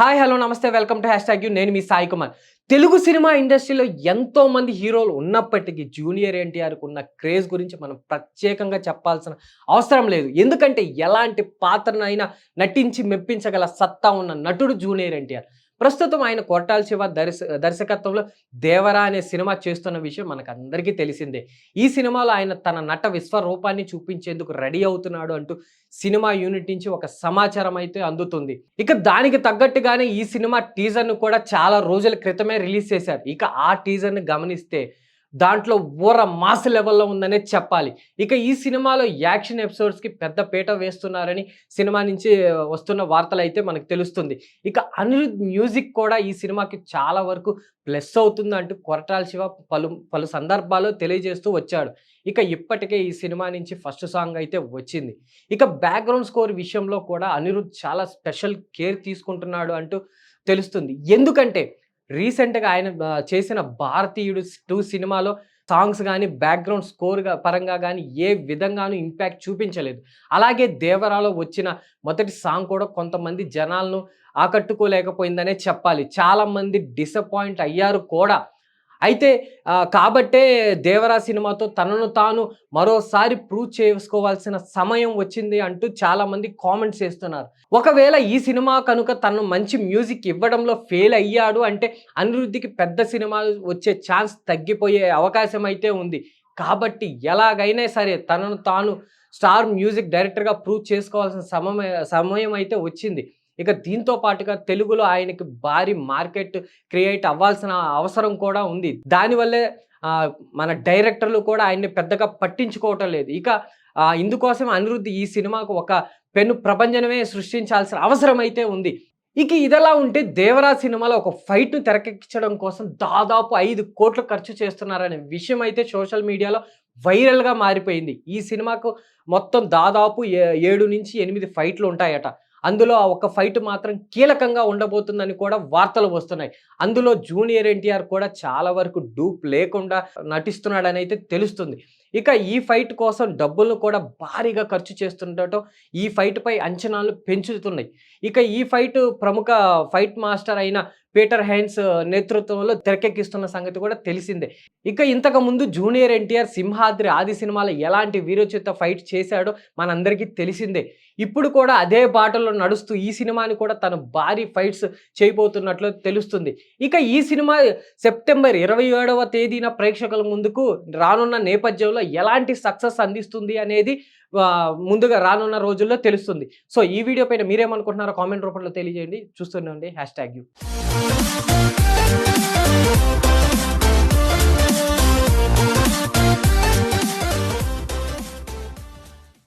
Hi hello namaste welcome to hashtag U నేను మీ Sai Kumar. Telugu cinema ఇండస్ట్రీలో ఎంతో మంది హీరోలు ఉన్నప్పటికీ జూనియర్ ఎన్టీఆర్కు ఉన్న క్రేజ్ గురించి మనం ప్రత్యేకంగా చెప్పాల్సిన అవసరం లేదు. ఎందుకంటే ఎలాంటి పాత్రనైనా నటించి మెప్పించగల సత్తా ఉన్న నటుడు జూనియర్ ఎన్టీఆర్. ప్రస్తుతం ఆయన కొట్టాల శివ దర్శ దర్శకత్వంలో దేవరా అనే సినిమా చేస్తున్న విషయం మనకు అందరికీ తెలిసిందే. ఈ సినిమాలో ఆయన తన నట విశ్వరూపాన్ని చూపించేందుకు రెడీ అవుతున్నాడు అంటూ సినిమా యూనిట్ నుంచి ఒక సమాచారం అయితే అందుతుంది. ఇక దానికి తగ్గట్టుగానే ఈ సినిమా టీజర్ను కూడా చాలా రోజుల క్రితమే రిలీజ్ చేశారు. ఇక ఆ టీజర్ని గమనిస్తే దాంట్లో ఊర మాస్ లెవెల్లో ఉందనే చెప్పాలి. ఇక ఈ సినిమాలో యాక్షన్ ఎపిసోడ్స్కి పెద్ద పీట వేస్తున్నారని సినిమా నుంచి వస్తున్న వార్తలు అయితే మనకు తెలుస్తుంది. ఇక అనిరుద్ మ్యూజిక్ కూడా ఈ సినిమాకి చాలా వరకు ప్లస్ అవుతుంది అంటూ కొరటాల శివ పలు పలు సందర్భాల్లో తెలియజేస్తూ వచ్చాడు. ఇక ఇప్పటికే ఈ సినిమా నుంచి ఫస్ట్ సాంగ్ అయితే వచ్చింది. ఇక బ్యాక్గ్రౌండ్ స్కోర్ విషయంలో కూడా అనిరుద్ చాలా స్పెషల్ కేర్ తీసుకుంటున్నాడు అంటూ తెలుస్తుంది. ఎందుకంటే రీసెంట్గా ఆయన చేసిన భారతీయుడు టూ సినిమాలో సాంగ్స్ కానీ బ్యాక్గ్రౌండ్ స్కోర్ పరంగా కానీ ఏ విధంగానూ ఇంపాక్ట్ చూపించలేదు. అలాగే దేవరాలో వచ్చిన మొదటి సాంగ్ కూడా కొంతమంది జనాలను ఆకట్టుకోలేకపోయిందనే చెప్పాలి. చాలామంది డిసప్పాయింట్ అయ్యారు కూడా. అయితే కాబట్టే దేవరా సినిమాతో తనను తాను మరోసారి ప్రూవ్ చేసుకోవాల్సిన సమయం వచ్చింది అంటూ చాలామంది కామెంట్స్ చేస్తున్నారు. ఒకవేళ ఈ సినిమా కనుక తను మంచి మ్యూజిక్ ఇవ్వడంలో ఫెయిల్ అయ్యాడు అంటే అనిరుద్ధికి పెద్ద సినిమాలు వచ్చే ఛాన్స్ తగ్గిపోయే అవకాశం అయితే ఉంది. కాబట్టి ఎలాగైనా సరే తనను తాను స్టార్ మ్యూజిక్ డైరెక్టర్గా ప్రూవ్ చేసుకోవాల్సిన సమయం సమయం అయితే వచ్చింది. ఇక దీంతో పాటుగా తెలుగులో ఆయనకి భారీ మార్కెట్ క్రియేట్ అవ్వాల్సిన అవసరం కూడా ఉంది. దానివల్లే మన డైరెక్టర్లు కూడా ఆయన్ని పెద్దగా పట్టించుకోవటం లేదు. ఇక ఇందుకోసం అనిరుద్ధ్ ఈ సినిమాకు ఒక పెను ప్రపంచమే సృష్టించాల్సిన అవసరం అయితే ఉంది. ఇక ఇదలా ఉంటే దేవరా సినిమాలో ఒక ఫైట్ను తెరకెక్కించడం కోసం దాదాపు ఐదు కోట్లు ఖర్చు చేస్తున్నారనే విషయం అయితే సోషల్ మీడియాలో వైరల్గా మారిపోయింది. ఈ సినిమాకు మొత్తం దాదాపు ఏ- ఏడు నుంచి ఎనిమిది ఫైట్లు ఉంటాయట. అందులో ఆ ఒక ఫైట్ మాత్రం కీలకంగా ఉండబోతుందని కూడా వార్తలు వస్తున్నాయి. అందులో జూనియర్ ఎన్టీఆర్ కూడా చాలా వరకు డూప్ లేకుండా నటిస్తున్నాడని అయితే తెలుస్తుంది. ఇక ఈ ఫైట్ కోసం డబ్బులను కూడా భారీగా ఖర్చు చేస్తుండటం ఈ ఫైట్పై అంచనాలు పెంచుతున్నాయి. ఇక ఈ ఫైట్ ప్రముఖ ఫైట్ మాస్టర్ అయిన పీటర్ హైన్స్ నేతృత్వంలో తెరకెక్కిస్తున్న సంగతి కూడా తెలిసిందే. ఇక ఇంతకు ముందు జూనియర్ ఎన్టీఆర్ సింహాద్రి ఆది సినిమాలో ఎలాంటి వీరోచిత ఫైట్ చేశాడో మనందరికీ తెలిసిందే. ఇప్పుడు కూడా అదే బాటలో నడుస్తూ ఈ సినిమాని కూడా తను భారీ ఫైట్స్ చేయబోతున్నట్లు తెలుస్తుంది. ఇక ఈ సినిమా సెప్టెంబర్ ఇరవై ఏడవ తేదీన ప్రేక్షకుల ముందుకు రానున్న నేపథ్యంలో ఎలాంటి సక్సెస్ అందిస్తుంది అనేది ముందుగా రానున్న రోజుల్లో తెలుస్తుంది. సో ఈ వీడియో పైన మీరేమనుకుంటున్నారో కామెంట్ రూపంలో తెలియజేయండి. చూస్తూనే ఉండి హ్యాష్ ట్యాగ్ యూ.